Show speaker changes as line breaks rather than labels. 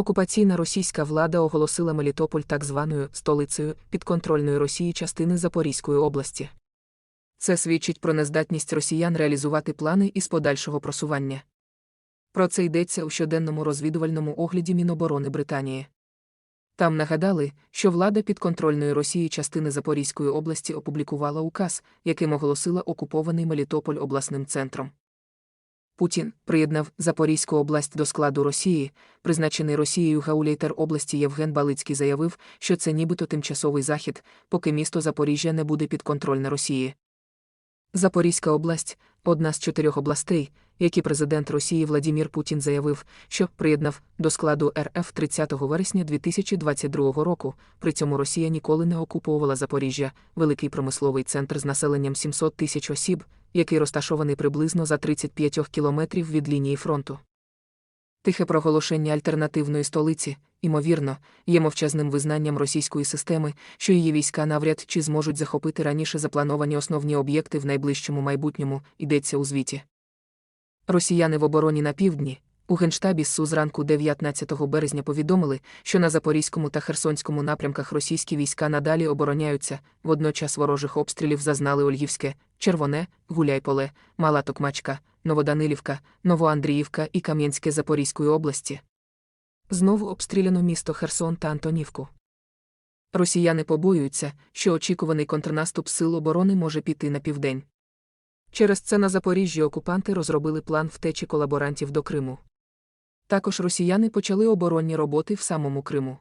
Окупаційна російська влада оголосила Мелітополь так званою столицею підконтрольної Росії частини Запорізької області. Це свідчить про нездатність росіян реалізувати плани із подальшого просування. Про це йдеться у щоденному розвідувальному огляді Міноборони Британії. Там нагадали, що влада підконтрольної Росії частини Запорізької області опублікувала указ, яким оголосила окупований Мелітополь обласним центром. Путін приєднав Запорізьку область до складу Росії, призначений Росією гауляйтер області Євген Балицький заявив, що це нібито тимчасовий захід, поки місто Запоріжжя не буде підконтрольне Росії. Запорізька область одна з чотирьох областей, які президент Росії Владімір Путін заявив, що приєднав до складу РФ 30 вересня 2022 року. При цьому Росія ніколи не окуповувала Запоріжжя, великий промисловий центр з населенням 700 тисяч осіб, який розташований приблизно за 35 кілометрів від лінії фронту. Тихе проголошення альтернативної столиці, ймовірно, є мовчазним визнанням російської системи, що її війська навряд чи зможуть захопити раніше заплановані основні об'єкти в найближчому майбутньому, йдеться у звіті. Росіяни в обороні на півдні. У Генштабі СУ зранку 19 березня повідомили, що на Запорізькому та Херсонському напрямках російські війська надалі обороняються, водночас ворожих обстрілів зазнали Ольгівське, Червоне, Гуляйполе, Мала Токмачка, Новоданилівка, Новоандріївка і Кам'янське Запорізької області. Знову обстріляно місто Херсон та Антонівку. Росіяни побоюються, що очікуваний контрнаступ сил оборони може піти на південь. Через це на Запоріжжі окупанти розробили план втечі колаборантів до Криму. Також росіяни почали оборонні роботи в самому Криму.